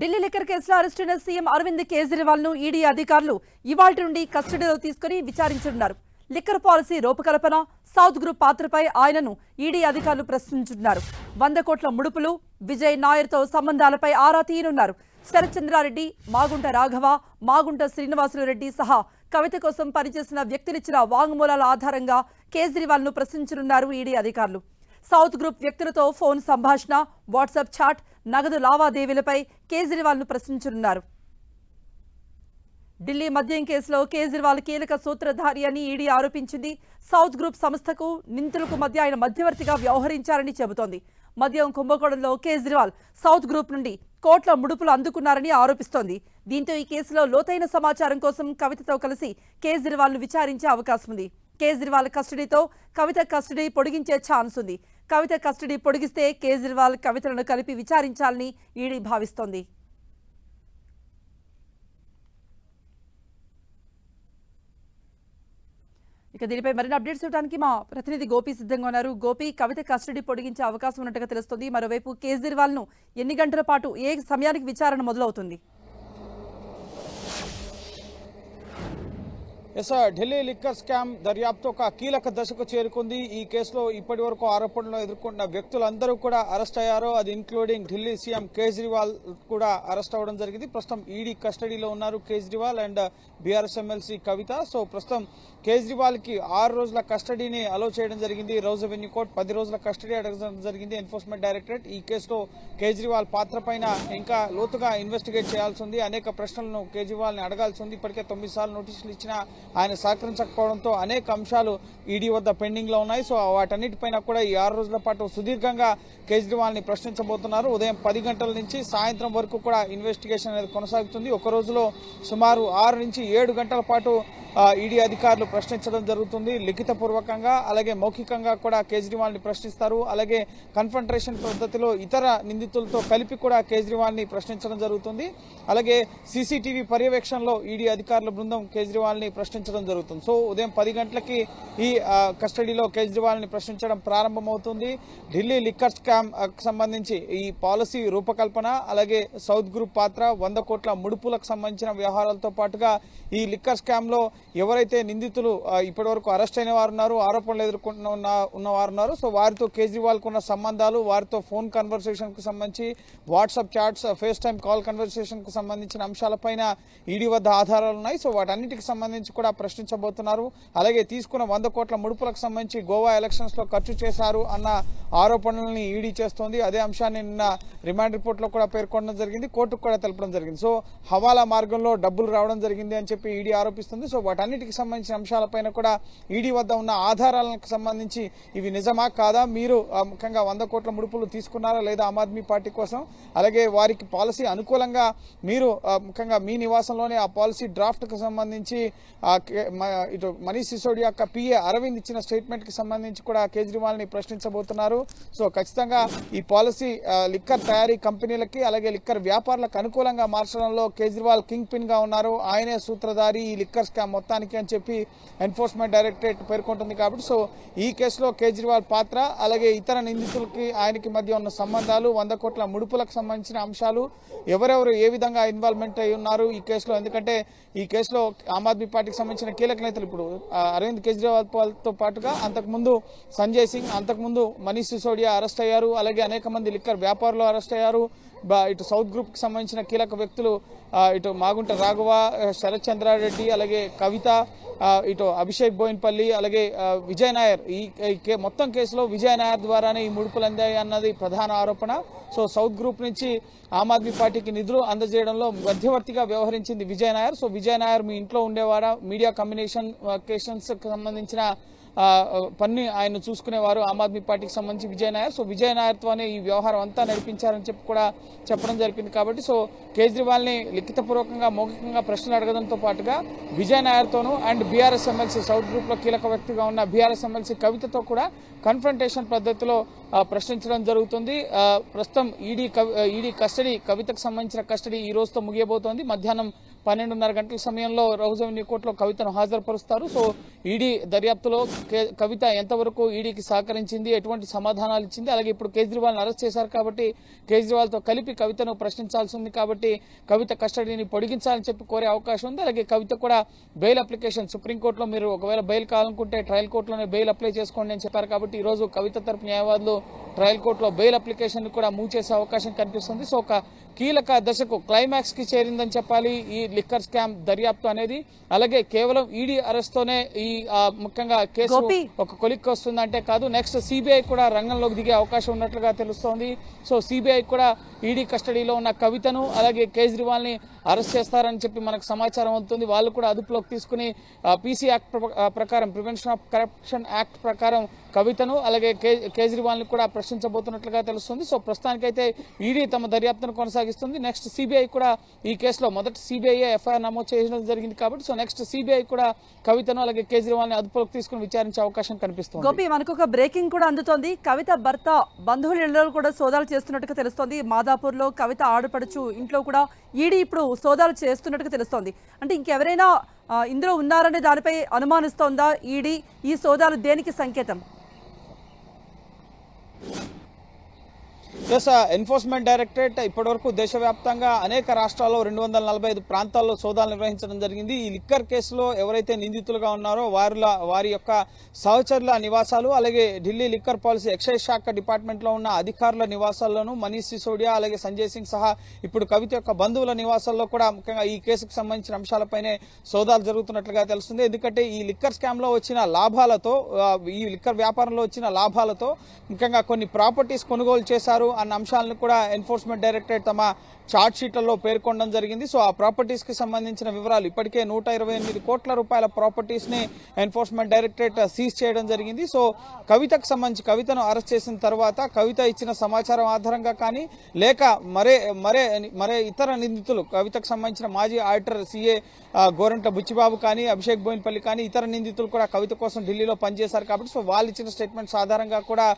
Delhi liquor కేసులో అరెస్టైన CM Arvind కేజ్రీవాల్ను ఈడీ అధికారులు ఇవాటి నుండి కస్టడీలో తీసుకుని విచారించనున్నారు. లిక్కర్ పాలసీ రూపకల్పన సౌత్ గ్రూప్ పాత్రపై ఆయనను ఈడీ అధికారులు ప్రశ్నించున్నారు వంద కోట్ల ముడుపులు విజయ్ నాయర్తో సంబంధాలపై ఆరా తీయనున్నారు. శరత్చంద్రారెడ్డి మాగుంట రాఘవ మాగుంట శ్రీనివాసులు రెడ్డి సహా కవిత కోసం పనిచేసిన వ్యక్తులిచ్చిన వాంగ్మూలాల ఆధారంగా కేజ్రీవాల్ను ప్రశ్నించనున్నారు ఈడీ అధికారులు. సౌత్ గ్రూప్ వ్యక్తులతో ఫోన్ సంభాషణ వాట్సాప్ చాట్ నగదు లావాదేవీలపై కేజ్రీవాల్ను ప్రశ్నించనున్నారు. ఢిల్లీ మద్యం కేసులో కేజ్రీవాల్ కీలక సూత్రధారి అని ఈడీ ఆరోపించింది. సౌత్ గ్రూప్ సంస్థకు నిందితులకు మధ్య ఆయన మధ్యవర్తిగా వ్యవహరించారని చెబుతోంది. మద్యం కుంభకోణంలో కేజ్రీవాల్ సౌత్ గ్రూప్ నుండి కోట్ల ముడుపులు అందుకున్నారని ఆరోపిస్తోంది. దీంతో ఈ కేసులో లోతైన సమాచారం కోసం కవితతో కలిసి కేజ్రీవాల్ను విచారించే అవకాశం ఉంది కేజ్రీవాల్ కస్టడీతో కవిత కస్టడీ పొడిగించే ఛాన్స్ ఉంది. కవిత కస్టడీ పొడిగిస్తే కేజ్రీవాల్ కవితలను కలిపి విచారించాలని ఈడీ భావిస్తోంది. ఇక దీనిపై మరిన్ని అప్డేట్స్ ఇవ్వడానికి మా ప్రతినిధి గోపి సిద్ధంగా ఉన్నారు. గోపి కవిత కస్టడీ పొడిగించే అవకాశం ఉన్నట్టుగా తెలుస్తుంది. మరోవైపు కేజ్రీవాల్ను ఎన్ని గంటల పాటు ఏ సమయానికి విచారణ మొదలవుతుంది? ఎస్ ఢిల్లీ లిక్కర్ స్కామ్ దర్యాప్తు ఒక కీలక దశకు చేరుకుంది. ఈ కేసులో ఇప్పటి వరకు ఆరోపణలు ఎదుర్కొన్న వ్యక్తులందరూ కూడా అరెస్ట్ అయ్యారు. అది ఇంక్లూడింగ్ ఢిల్లీ సీఎం కేజ్రీవాల్ కూడా అరెస్ట్ అవ్వడం జరిగింది. ప్రస్తుతం ఈడీ కస్టడీలో ఉన్నారు Kejriwal and BRS MLC Kavitha. So ప్రస్తుతం కేజ్రీవాల్కి ఆరు రోజుల కస్టడీని అలో చేయడం జరిగింది. రోజు రెవెన్యూ కోర్టు పది రోజుల కస్టడీ అడగడం జరిగింది. Enforcement directorate. ఈ కేసులో కేజ్రీవాల్ పాత్ర పైన ఇంకా లోతుగా ఇన్వెస్టిగేట్ చేయాల్సి ఉంది. అనేక ప్రశ్నలను కేజ్రీవాల్ని అడగాల్సి ఉంది. ఇప్పటికే తొమ్మిది సార్లు నోటీసులు ఇచ్చినా ఆయన సహకరించకపోవడంతో అనేక అంశాలు ఈడీ వద్ద పెండింగ్లో ఉన్నాయి. సో వాటన్నిటిపైన కూడా ఈ ఆరు రోజుల పాటు సుదీర్ఘంగా కేజ్రీవాల్ని ప్రశ్నించబోతున్నారు. ఉదయం పది గంటల నుంచి సాయంత్రం వరకు కూడా ఇన్వెస్టిగేషన్ అనేది కొనసాగుతుంది. ఒక రోజులో సుమారు ఆరు నుంచి ఏడు గంటల పాటు ఈడీ అధికారులు ప్రశ్నించడం జరుగుతుంది. లిఖితపూర్వకంగా అలాగే మౌఖికంగా కూడా కేజ్రీవాల్ని ప్రశ్నిస్తారు. అలాగే కన్ఫంట్రేషన్ పద్ధతిలో ఇతర నిందితులతో కలిపి కూడా కేజ్రీవాల్ని ప్రశ్నించడం జరుగుతుంది. అలాగే సీసీటీవీ పర్యవేక్షణలో ఈడీ అధికారుల బృందం కేజ్రీవాల్ని ప్రశ్ని ప్రశ్నించడం జరుగుతుంది. సో ఉదయం పది గంటలకి ఈ కస్టడీలో కేజ్రీవాల్ని ప్రశ్నించడం ప్రారంభమవుతుంది. ఢిల్లీ లిక్కర్ స్కామ్ సంబంధించి ఈ పాలసీ రూపకల్పన అలాగే సౌత్ గ్రూప్ పాత్ర వంద కోట్ల ముడుపులకు సంబంధించిన వ్యవహారాలతో పాటుగా ఈ లిక్కర్ స్కామ్లో ఎవరైతే నిందితులు ఇప్పటివరకు అరెస్ట్ అయిన వారు ఉన్నారు ఆరోపణలు ఎదుర్కొంటున్న ఉన్న- ఉన్నవారు ఉన్నారు. సో వారితో కేజ్రీవాల్ కున్న సంబంధాలు వారితో ఫోన్ కన్వర్సేషన్కు సంబంధించి WhatsApp chats FaceTime call కన్వర్సేషన్కు సంబంధించిన అంశాలపైన ఈడీ వద్ద ఆధారాలు ఉన్నాయి. సో వాటన్నిటికి సంబంధించి కూడా ప్రశ్నించబోతున్నారు. అలాగే తీసుకున్న వంద కోట్ల ముడుపులకు సంబంధించి గోవా ఎలక్షన్స్లో ఖర్చు చేశారు అన్న ఆరోపణల్ని ఈడీ చేస్తోంది. అదే అంశాన్ని నిన్న రిమాండ్ రిపోర్ట్లో కూడా పేర్కొనడం జరిగింది. కోర్టుకు కూడా తెలపడం జరిగింది. సో హవాలా మార్గంలో డబ్బులు రావడం జరిగింది అని చెప్పి ఈడీ ఆరోపిస్తుంది. సో వాటన్నిటికి సంబంధించిన అంశాలపైన కూడా ఈడీ వద్ద ఉన్న ఆధారాలకు సంబంధించి ఇవి నిజమా కాదా? మీరు ముఖ్యంగా వంద కోట్ల ముడుపులు తీసుకున్నారా లేదా ఆమ్ ఆద్మీ పార్టీ కోసం? అలాగే వారికి పాలసీ అనుకూలంగా మీరు ముఖ్యంగా మీ నివాసంలోనే ఆ పాలసీ డ్రాఫ్ట్కు సంబంధించి ఇటు మనీష్ సిసోడియా యొక్క పిఏ అరవింద్ ఇచ్చిన స్టేట్మెంట్కి సంబంధించి కూడా కేజ్రీవాల్ని ప్రశ్నించబోతున్నారు. సో ఖచ్చితంగా ఈ పాలసీ లిక్కర్ తయారీ కంపెనీలకి అలాగే లిక్కర్ వ్యాపారులకు అనుకూలంగా మార్చడంలో కేజ్రీవాల్ కింగ్ పిన్గా ఉన్నారు. ఆయనే సూత్రధారి ఈ లిక్కర్ స్కామ్ మొత్తానికి అని చెప్పి ఎన్ఫోర్స్మెంట్ డైరెక్టరేట్ పేర్కొంటుంది కాబట్టి సో ఈ కేసులో కేజ్రీవాల్ పాత్ర అలాగే ఇతర నిందితులకి ఆయనకి మధ్య ఉన్న సంబంధాలు వంద కోట్ల ముడుపులకు సంబంధించిన అంశాలు ఎవరెవరు ఏ విధంగా ఇన్వాల్వ్మెంట్ అయి ఉన్నారు ఈ కేసులో? ఎందుకంటే ఈ కేసులో ఆమ్ ఆద్మీ పార్టీకి సంబంధించిన కీలక నేతలు ఇప్పుడు అరవింద్ కేజ్రీవాల్తో పాటుగా అంతకుముందు సంజయ్ సింగ్ అంతకుముందు మనీష్ సిసోడియా అరెస్ట్ అయ్యారు. అలాగే అనేక మంది లిక్కర్ వ్యాపారులు అరెస్ట్ అయ్యారు. ఇటు సౌత్ గ్రూప్కి సంబంధించిన కీలక వ్యక్తులు ఇటు మాగుంట రాఘవ శరత్చంద్రారెడ్డి అలాగే కవిత ఇటు అభిషేక్ బోయిన్పల్లి అలాగే ఆ, విజయ్ నాయర్. ఈ కే- మొత్తం కేసులో విజయ్ నాయర్ ద్వారానే ఈ ముడుపులు అందాయి అన్నది ప్రధాన ఆరోపణ. సో సౌత్ గ్రూప్ నుంచి ఆమ్ ఆద్మీ పార్టీకి నిధులు అందజేయడంలో మధ్యవర్తిగా వ్యవహరించింది విజయ్ నాయర్. సో విజయ్ నాయర్ మీ ఇంట్లో ఉండేవారా మీడియా కమ్యూనికేషన్ కేషన్స్కి సంబంధించిన పన్ని పని ఆయన చూసుకునేవారు ఆమ్ ఆద్మీ పార్టీకి సంబంధించి విజయ్ నాయర్. సో విజయ్ నాయర్తోనే ఈ వ్యవహారం అంతా నడిపించారని చెప్పి కూడా చెప్పడం జరిగింది కాబట్టి సో కేజ్రీవాల్ని లిఖితపూర్వకంగా మౌఖికంగా ప్రశ్నలు అడగడంతో పాటుగా విజయ్ నాయర్తోనూ అండ్ బీఆర్ఎస్ ఎమ్మెల్సీ సౌత్ గ్రూప్లో కీలక వ్యక్తిగా ఉన్న బీఆర్ఎస్ ఎమ్మెల్సీ కవితతో కూడా కన్ఫ్రంటేషన్ పద్ధతిలో ప్రశ్నించడం జరుగుతుంది. ప్రస్తుతం ఈడీ ఈడీ కస్టడీ కవితకు సంబంధించిన కస్టడీ ఈ రోజుతో ముగియబోతోంది. మధ్యాహ్నం పన్నెండున్నర గంటల సమయంలో రోజు కోర్టులో కవితను హాజరుపరుస్తారు. సో ఈడీ దర్యాప్తులో కే- కవిత ఎంతవరకు ఈడీకి సహకరించింది ఎటువంటి సమాధానాలు ఇచ్చింది అలాగే ఇప్పుడు కేజ్రీవాల్ని అరెస్ట్ చేశారు కాబట్టి కేజ్రీవాల్తో కలిపి కవితను ప్రశ్నించాల్సి ఉంది కాబట్టి కవిత కస్టడీని పొడిగించాలని చెప్పి కోరే అవకాశం ఉంది. అలాగే కవిత కూడా బెయిల్ అప్లికేషన్ సుప్రీంకోర్టులో మీరు ఒకవేళ బెయిల్ కావాలనుకుంటే ట్రయల్ కోర్టులోనే బెయిల్ అప్లై చేసుకోండి అని చెప్పారు కాబట్టి ఈ రోజు కవిత తరపు న్యాయవాదులు ట్రయల్ కోర్టులో బెయిల్ అప్లికేషన్ కూడా మూవ్ చేసే అవకాశం కనిపిస్తుంది. సో ఒక కీలక దశకు క్లైమాక్స్కి చేరిందని చెప్పాలి ఈ లిక్కర్ స్కామ్ దర్యాప్తు అనేది అలాగే కేవలం ఈడీ అరెస్ట్ తోనే ఈ ముఖ్యంగా కేసు. ఒక కొలిక్కి వస్తుందంటే కాదు నెక్స్ట్ సిబిఐ కూడా రంగంలోకి దిగే అవకాశం ఉన్నట్లుగా తెలుస్తోంది సో సిబిఐ కూడా ఈడీ కస్టడీలో ఉన్న కవితను అలాగే కేజ్రీవాల్ని అరెస్ట్ చేస్తారని చెప్పి మనకు సమాచారం అవుతుంది వాళ్ళు కూడా అదుపులోకి తీసుకుని పీసీ యాక్ట్ ప్రకారం ప్రివెన్షన్ ఆఫ్ కరప్షన్ యాక్ట్ ప్రకారం కవితను అలాగే కేజ్రీవాల్ని కేజ్రీవాల్ కూడా ప్రశ్నించబోతున్నట్లుగా తెలుస్తుంది. సో ప్రస్తుతానికైతే ఈడీ తమ దర్యాప్తును కొనసాగిస్తుంది. నెక్స్ట్ సిబిఐ కూడా ఈ కేసులో మొదటి సిబిఐ ఎఫ్ఐఆర్ నమోదు చేయడం జరిగింది కాబట్టి సో నెక్స్ట్ సిబిఐ కూడా కవితను అలాగే కేజ్రీవాల్ని అదుపులోకి తీసుకుని విచారించే అవకాశం కనిపిస్తుంది. గోపి మనకు ఒక బ్రేకింగ్ కూడా అందుతోంది. కవిత భర్త బంధువుల ఇళ్ళలో కూడా సోదాలు చేస్తున్నట్టుగా తెలుస్తోంది. మాదాపూర్లో కవిత ఆడపడుచు ఇంట్లో కూడా ఈడీ ఇప్పుడు సోదాలు చేస్తున్నట్టుగా తెలుస్తోంది. అంటే ఇంకెవరైనా ఇందులో ఉన్నారనే దానిపై అనుమానిస్తోందా? ఈడీ ఈ సోదాలు దేనికి సంకేతం? ఎస్ ఎన్ఫోర్స్మెంట్ డైరెక్టరేట్ ఇప్పటివరకు దేశవ్యాప్తంగా అనేక రాష్ట్రాల్లో రెండు వందల నలభై ఐదు ప్రాంతాల్లో సోదాలు నిర్వహించడం జరిగింది. ఈ లిక్కర్ కేసులో ఎవరైతే నిందితులుగా ఉన్నారో వారిల వారి యొక్క సహచరుల నివాసాలు అలాగే ఢిల్లీ లిక్కర్ పాలసీ ఎక్సైజ్ శాఖ డిపార్ట్మెంట్లో ఉన్న అధికారుల నివాసాల్లోనూ మనీష్ సిసోడియా అలాగే సంజయ్ సింగ్ సహా ఇప్పుడు కవిత యొక్క బంధువుల నివాసాల్లో కూడా ముఖ్యంగా ఈ కేసుకు సంబంధించిన అంశాలపైనే సోదాలు జరుగుతున్నట్లుగా తెలుస్తుంది. ఎందుకంటే ఈ లిక్కర్ స్కామ్లో వచ్చిన లాభాలతో ఈ లిక్కర్ వ్యాపారంలో వచ్చిన లాభాలతో ముఖ్యంగా కొన్ని ప్రాపర్టీస్ కొనుగోలు చేశారు. అన్న అంశాలను కూడా ఎన్ఫోర్స్మెంట్ డైరెక్టరేట్ తమ చార్జ్ షీట్లలో పేర్కొనడం జరిగింది. సో ఆ ప్రాపర్టీస్కి సంబంధించిన వివరాలు ఇప్పటికే నూట ఇరవై ఎనిమిది కోట్ల రూపాయల ప్రాపర్టీస్ని ఎన్ఫోర్స్మెంట్ డైరెక్టరేట్ సీజ్ చేయడం జరిగింది. సో కవితకు సంబంధించి కవితను అరెస్ట్ చేసిన తర్వాత కవిత ఇచ్చిన సమాచారం ఆధారంగా కానీ లేక మరే మరే మరే ఇతర నిందితులు కవితకు సంబంధించిన మాజీ ఆడిటర్ సీఏ గోరంట బుచ్చిబాబు కానీ అభిషేక్ బోయిన్పల్లి కానీ ఇతర నిందితులు కూడా కవిత కోసం ఢిల్లీలో పనిచేశారు కాబట్టి సో వాళ్ళు ఇచ్చిన స్టేట్మెంట్స్ ఆధారంగా కూడా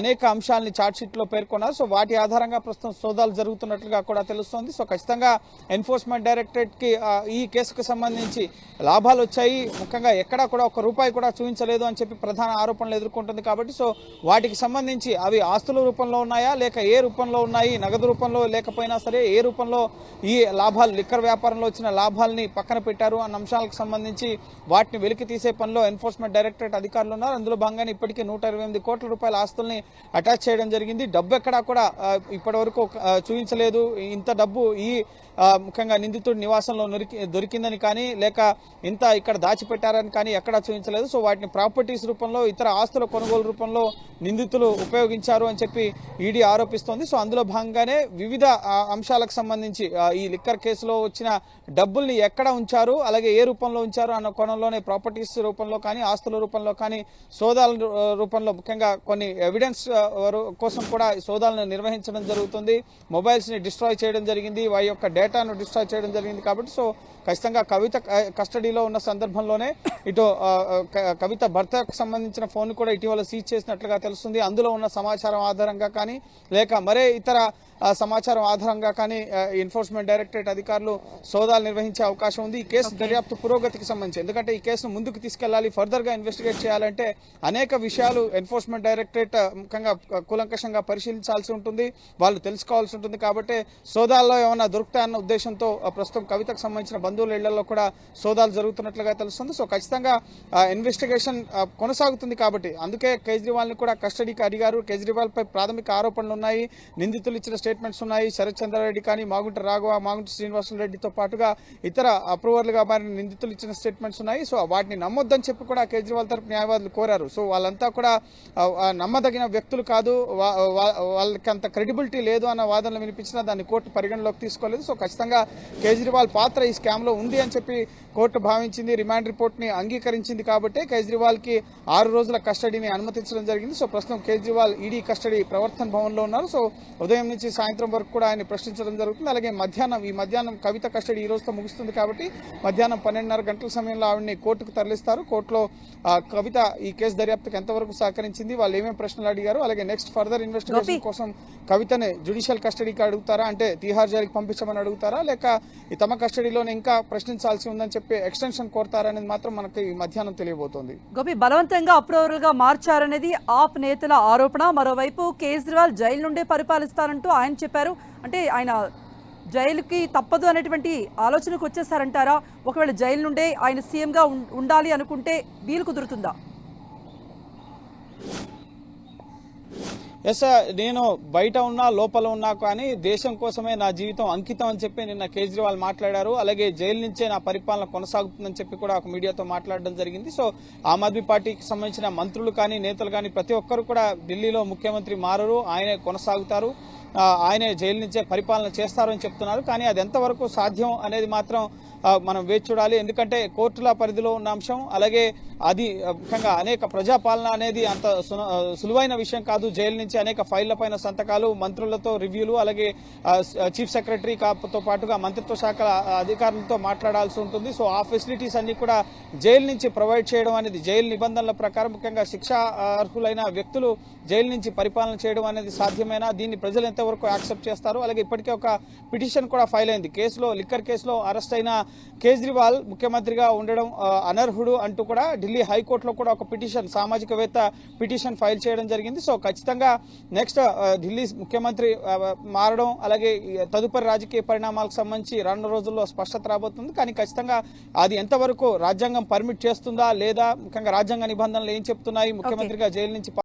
అనేక అంశాలని చార్ట్ షీట్ పేర్కొన్నారు. సో వాటి ఆధారంగా ప్రస్తుతం సోదాలు జరుగుతున్నట్లుగా కూడా తెలుస్తోంది. సో ఖచ్చితంగా ఎన్ఫోర్స్మెంట్ డైరెక్టరేట్కి ఈ కేసుకు సంబంధించి లాభాలు వచ్చాయి. ముఖ్యంగా ఎక్కడా కూడా ఒక రూపాయి కూడా చూపించలేదు అని చెప్పి ప్రధాన ఆరోపణలు ఎదుర్కొంటుంది కాబట్టి సో వాటికి సంబంధించి అవి ఆస్తుల రూపంలో ఉన్నాయా? లేక ఏ రూపంలో ఉన్నాయి? నగదు రూపంలో లేకపోయినా సరే ఏ రూపంలో ఈ లాభాలు లిక్కర్ వ్యాపారంలో వచ్చిన లాభాలని పక్కన పెట్టారు అన్న అంశాలకు సంబంధించి వాటిని వెలికి తీసే పనిలో ఎన్ఫోర్స్మెంట్ డైరెక్టరేట్ అధికారులు ఉన్నారు. అందులో భాగంగానే ఇప్పటికే నూట ఇరవై ఎనిమిది కోట్ల రూపాయల ఆస్తుల్ని అటాచ్ చేయడం జరిగింది. డబ్బు ఎక్కడా కూడా కూడా ఇప్పటి వరకు చూపించలేదు. ఇంత డబ్బు ఈ ముఖ్యంగా నిందితుడి నివాసంలో దొరికిందని కానీ లేక ఇంత ఇక్కడ దాచిపెట్టారని కానీ ఎక్కడా చూపించలేదు. సో వాటిని ప్రాపర్టీస్ రూపంలో ఇతర ఆస్తుల కొనుగోలు రూపంలో నిందితులు ఉపయోగించారు అని చెప్పి ఈడీ ఆరోపిస్తోంది. సో అందులో భాగంగానే వివిధ అంశాలకు సంబంధించి ఈ లిక్కర్ కేసులో వచ్చిన డబ్బుల్ని ఎక్కడ ఉంచారు అలాగే ఏ రూపంలో ఉంచారు అన్న కోణంలోనే ప్రాపర్టీస్ రూపంలో కానీ ఆస్తుల రూపంలో కానీ సోదాల రూ- రూపంలో ముఖ్యంగా కొన్ని ఎవిడెన్స్ కోసం కూడా సోదాలను నిర్వహించడం జరుగుతుంది. మొబైల్స్ని డిస్ట్రాయ్ చేయడం జరిగింది. వారి యొక్క డేటాను డిస్ట్రాయ్ చేయడం జరిగింది కాబట్టి సో ఖచ్చితంగా కవిత కస్టడీలో ఉన్న సందర్భంలోనే ఇటు కవిత భర్తకు సంబంధించిన ఫోన్ కూడా ఇటీవల సీజ్ చేసినట్లుగా తెలుస్తుంది. అందులో ఉన్న సమాచారం ఆధారంగా కానీ లేక మరే ఇతర సమాచారం ఆధారంగా కానీ ఎన్ఫోర్స్మెంట్ డైరెక్టరేట్ అధికారులు సోదాలు నిర్వహించే అవకాశం ఉంది. ఈ కేసు దర్యాప్తు పురోగతికి సంబంధించి. ఎందుకంటే ఈ కేసును ముందుకు తీసుకెళ్ళాలి ఫర్దర్గా ఇన్వెస్టిగేట్ చేయాలంటే అనేక విషయాలు ఎన్ఫోర్స్మెంట్ డైరెక్టరేట్ ముఖ్యంగా కూలంకషంగా పరిశీలించాల్సి ఉంటుంది ఉంటుంది వాళ్ళు తెలుసుకోవాల్సి ఉంటుంది కాబట్టి సోదాల్లో ఏమైనా దొరుకుతాయన్న ఉద్దేశంతో ప్రస్తుతం కవితకు సంబంధించిన బంధువుల ఇళ్ళలో కూడా సోదాలు జరుగుతున్నట్లుగా తెలుస్తుంది. సో ఖచ్చితంగా ఇన్వెస్టిగేషన్ కొనసాగుతుంది కాబట్టి. అందుకే కేజ్రీవాల్ని కూడా కస్టడీకి అడిగారు. కేజ్రీవాల్ పై ప్రాథమిక ఆరోపణలు ఉన్నాయి నిందితులు ఇచ్చిన స్టేట్మెంట్స్ ఉన్నాయి. శరత్ చంద్రారెడ్డి కానీ మాగుంట రాఘవ మాగుంట శ్రీనివాసరెడ్డితో పాటుగా ఇతర అప్రూవర్లుగా మారిన నిందితులు ఇచ్చిన స్టేట్మెంట్స్ ఉన్నాయి. సో వాటిని నమ్మొద్దని చెప్పి కూడా కేజ్రీవాల్ తరపు న్యాయవాదులు కోరారు. సో వాళ్ళంతా కూడా నమ్మదగిన వ్యక్తులు కాదు. వాళ్ళకి వాళ్ళకి అంత క్రెడిబిలిటీ లేదు అన్న వాదనలు వినిపించినా దాన్ని కోర్టు పరిగణలోకి తీసుకోలేదు. సో ఖచ్చితంగా కేజ్రీవాల్ పాత్ర ఈ స్కామ్లో ఉంది అని చెప్పి కోర్టు భావించింది రిమాండ్ రిపోర్ట్ని అంగీకరించింది కాబట్టి కేజ్రీవాల్కి ఆరు రోజుల కస్టడీని అనుమతించడం జరిగింది. సో ప్రస్తుతం కేజ్రీవాల్ ఈడీ కస్టడీ ప్రవర్తన్ భవన్లో ఉన్నారు. సో ఉదయం నుంచి సాయంత్రం వరకు కూడా ఆయన ప్రశ్నించడం జరుగుతుంది. అలాగే మధ్యాహ్నం ఈ మధ్యాహ్నం కవిత కస్టడీ ఈ రోజుతో ముగుస్తుంది కాబట్టి మధ్యాహ్నం పన్నెండున్నర గంటల సమయంలో ఆవిడని కోర్టుకు తరలిస్తారు. కోర్టులో కవిత ఈ కేసు దర్యాప్తుకు ఎంతవరకు సహకరించింది వాళ్ళు ఏమేమి ప్రశ్నలు అడిగారు అలాగే నెక్స్ట్ ఫర్దర్ ఇన్వెస్టిగేషన్ కోసం కవితని జ్యుడిషియల్ కస్టడీకి అడుగుతారా? అంటే తీహార్ జైలుకి పంపించమని అడుగుతారా? లేక ఈ తమ కస్టడీలోనే ఇంకా ప్రశ్నించాల్సి ఉందని చెప్పి ఎక్స్టెన్షన్ కోరతారా అనేది మాత్రం మనకి ఈ మధ్యాహ్నం తెలియబోతోంది. గోపి బలవంతంగా అప్రూవల్గా మార్చారనేది ఆప్ నేతల ఆరోపణ. మరోవైపు కేజ్రీవాల్ జైలు నుండే పరిపాలిస్తారంటూ ఆయన చెప్పారు. అంటే ఆయన జైలుకి తప్పదు అనేటువంటి ఆలోచనకు వచ్చేసారంటారా ఒకవేళ జైలు నుండే ఆయన సీఎంగా ఉండాలి అనుకుంటే వీలు కుదురుతుందా? ఎస్ నేను బయట ఉన్నా లోపల ఉన్నా కానీ దేశం కోసమే నా జీవితం అంకితం అని చెప్పి నిన్న కేజ్రీవాల్ మాట్లాడారు. అలాగే జైలు నుంచే నా పరిపాలన కొనసాగుతుందని చెప్పి కూడా ఒక మీడియాతో మాట్లాడడం జరిగింది. సో ఆమ్ ఆద్మీ పార్టీకి సంబంధించిన మంత్రులు కానీ నేతలు కానీ ప్రతి ఒక్కరు కూడా ఢిల్లీలో ముఖ్యమంత్రి మారరు. ఆయనే కొనసాగుతారు. ఆయనే జైలు నుంచే పరిపాలన చేస్తారని చెప్తున్నారు. కానీ అది ఎంతవరకు సాధ్యం అనేది మాత్రం మనం వేచి చూడాలి. ఎందుకంటే కోర్టుల పరిధిలో ఉన్న అంశం అలాగే అది ముఖ్యంగా అనేక ప్రజాపాలన అనేది అంత సులువైన విషయం కాదు. జైలు నుంచి అనేక ఫైళ్ళ పైన సంతకాలు మంత్రులతో రివ్యూలు అలాగే చీఫ్ సెక్రటరీ కాపుతో పాటుగా మంత్రిత్వ శాఖల అధికారులతో మాట్లాడాల్సి ఉంటుంది. సో ఆ ఫెసిలిటీస్ అన్ని కూడా జైలు నుంచి ప్రొవైడ్ చేయడం అనేది జైలు నిబంధనల ప్రకారం ముఖ్యంగా శిక్షా అర్హులైన వ్యక్తులు జైలు నుంచి పరిపాలన చేయడం అనేది సాధ్యమేనా? దీన్ని ప్రజలు ఎంతవరకు యాక్సెప్ట్ చేస్తారు. అలాగే ఇప్పటికే ఒక పిటిషన్ కూడా ఫైల్ అయింది. కేసులో లిక్కర్ కేసులో అరెస్ట్ అయిన కేజ్రీవాల్ ముఖ్యమంత్రిగా ఉండడం అనర్హుడు అంటూ కూడా ఢిల్లీ హైకోర్టులో కూడా ఒక పిటిషన్ సామాజికవేత్త పిటిషన్ ఫైల్ చేయడం జరిగింది. సో ఖచ్చితంగా నెక్స్ట్ ఢిల్లీ ముఖ్యమంత్రి మారడం అలాగే తదుపరి రాజకీయ పరిణామాలకు సంబంధించి రెండు రోజుల్లో స్పష్టత రాబోతుంది. కానీ ఖచ్చితంగా అది ఎంతవరకు రాజ్యాంగం పర్మిట్ చేస్తుందా లేదా ముఖ్యంగా రాజ్యాంగ నిబంధనలు ఏం చెప్తున్నాయి ముఖ్యమంత్రిగా జైలు నుంచి